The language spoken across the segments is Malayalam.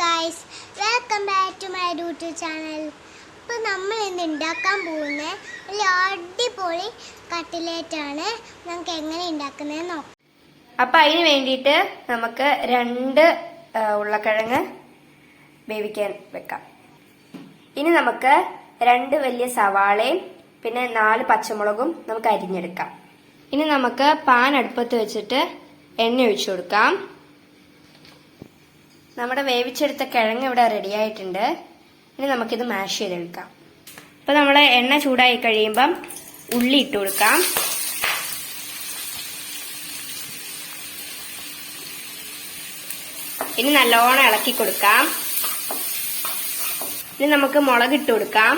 Guys welcome back to my YouTube channel ഇപ്പം നമ്മൾ ഇന്ന് ഉണ്ടാക്കാൻ പോകുന്ന ഒരു അടിപൊളി കട്ടിലേറ്റാണ്. നമുക്ക് എങ്ങനെ ഉണ്ടാക്കുന്നത് നോക്കാം. അപ്പം അതിന് വേണ്ടിയിട്ട് നമുക്ക് രണ്ട് ഉള്ളക്കിഴങ്ങ് വേവിക്കാൻ വെക്കാം. ഇനി നമുക്ക് രണ്ട് വലിയ സവാളയും പിന്നെ നാല് പച്ചമുളകും നമുക്ക് അരിഞ്ഞെടുക്കാം. ഇനി നമുക്ക് പാൻ അടുപ്പത്ത് വെച്ചിട്ട് എണ്ണ ഒഴിച്ചു കൊടുക്കാം. നമ്മുടെ വേവിച്ചെടുത്ത കിഴങ്ങ് ഇവിടെ റെഡി ആയിട്ടുണ്ട്. ഇനി നമുക്കിത് മാഷ് ചെയ്തെടുക്കാം. അപ്പം നമ്മൾ എണ്ണ ചൂടായി കഴിയുമ്പം ഉള്ളി ഇട്ട് കൊടുക്കാം. ഇനി നല്ലോണം ഇളക്കി കൊടുക്കാം. ഇനി നമുക്ക് മുളക് ഇട്ട് കൊടുക്കാം.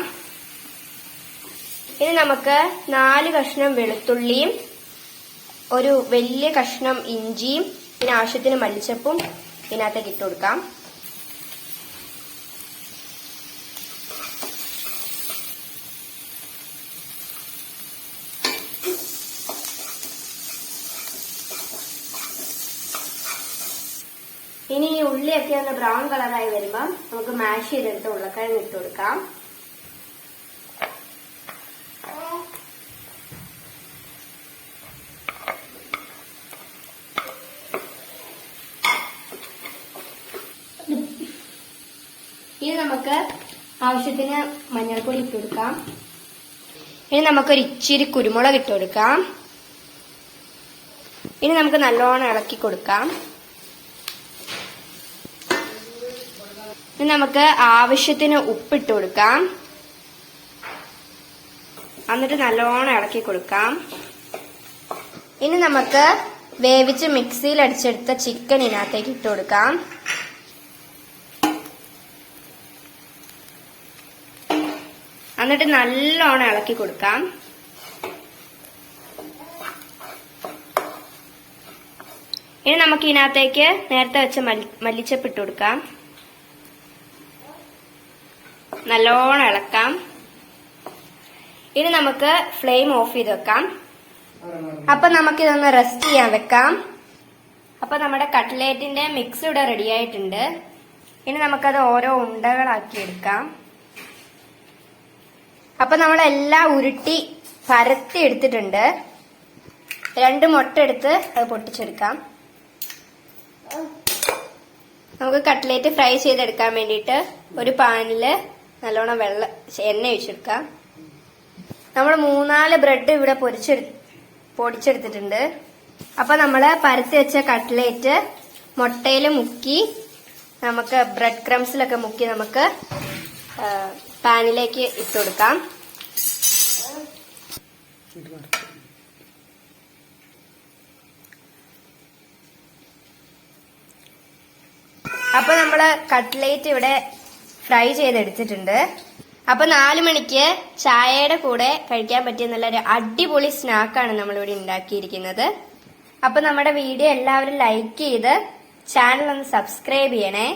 ഇനി നമുക്ക് നാല് കഷ്ണം വെളുത്തുള്ളിയും ഒരു വലിയ കഷ്ണം ഇഞ്ചിയും പിന്നെ ആവശ്യത്തിന് മല്ലിച്ചപ്പും ഇതിനകത്തേക്ക് ഇട്ട് കൊടുക്കാം. ഇനി ഈ ഉള്ളിയൊക്കെ ഒന്ന് ബ്രൗൺ കളറായി വരുമ്പം നമുക്ക് മാഷ് ചെയ്തെടുത്ത് ഉരുളക്കിഴങ്ങ് ഇട്ട് കൊടുക്കാം. ഇനി നമുക്ക് ആവശ്യത്തിന് മഞ്ഞൾപ്പൊടി ഇട്ട് കൊടുക്കാം. ഇനി നമുക്കൊരു ഇച്ചിരി കുരുമുളക് ഇട്ട് കൊടുക്കാം. ഇനി നമുക്ക് നല്ലോണം ഇളക്കി കൊടുക്കാം. ഇനി നമുക്ക് ആവശ്യത്തിന് ഉപ്പിട്ട് കൊടുക്കാം. എന്നിട്ട് നല്ലോണം ഇളക്കി കൊടുക്കാം. ഇനി നമുക്ക് വേവിച്ച് മിക്സിയിൽ അടിച്ചെടുത്ത ചിക്കൻ ഇതിനകത്തേക്ക് ഇട്ട് കൊടുക്കാം. എന്നിട്ട് നല്ലോണം ഇളക്കി കൊടുക്കാം. ഇനി നമുക്ക് ഇതിനകത്തേക്ക് നേരത്തെ വെച്ച മല്ലി- മല്ലിച്ചപ്പ് ഇട്ട് കൊടുക്കാം. നല്ലോണം ഇളക്കാം. ഇനി നമുക്ക് ഫ്ലെയിം ഓഫ് ചെയ്ത് വെക്കാം. അപ്പൊ നമുക്കിതൊന്ന് റെസ്റ്റ് ചെയ്യാൻ വെക്കാം. അപ്പൊ നമ്മുടെ കട്ട്ലേറ്റിന്റെ മിക്സ് ഇവിടെ റെഡി ആയിട്ടുണ്ട്. ഇനി നമുക്കത് ഓരോ ഉണ്ടകളാക്കി എടുക്കാം. അപ്പൊ നമ്മളെല്ലാം ഉരുട്ടി പരത്തി എടുത്തിട്ടുണ്ട്. രണ്ട് മുട്ട എടുത്ത് അത് പൊട്ടിച്ചെടുക്കാം. നമുക്ക് കട്ട്ലേറ്റ് ഫ്രൈ ചെയ്തെടുക്കാൻ വേണ്ടിയിട്ട് ഒരു പാനിൽ നല്ലോണം വെള്ള എണ്ണ ഒഴിച്ചെടുക്കാം. നമ്മൾ മൂന്നാൽ ബ്രെഡ് ഇവിടെ പൊരിച്ചെടു പൊടിച്ചെടുത്തിട്ടുണ്ട്. അപ്പൊ നമ്മൾ പരത്തി വെച്ച കട്ട്ലേറ്റ് മുട്ടയിൽ മുക്കി നമുക്ക് ബ്രെഡ് ക്രംസിലൊക്കെ മുക്കി നമുക്ക് പാനിലേക്ക് ഇട്ട് കൊടുക്കാം. അപ്പൊ നമ്മൾ കട്ട്ലേറ്റ് ഇവിടെ ഫ്രൈ ചെയ്തെടുത്തിട്ടുണ്ട്. അപ്പൊ നാലു മണിക്ക് ചായയുടെ കൂടെ കഴിക്കാൻ പറ്റിയ നല്ലൊരു അടിപൊളി സ്നാക്കാണ് നമ്മളിവിടെ ഉണ്ടാക്കിയിരിക്കുന്നത്. അപ്പൊ നമ്മുടെ വീഡിയോ എല്ലാവരും ലൈക്ക് ചെയ്ത് ചാനൽ ഒന്ന് സബ്സ്ക്രൈബ് ചെയ്യണേ.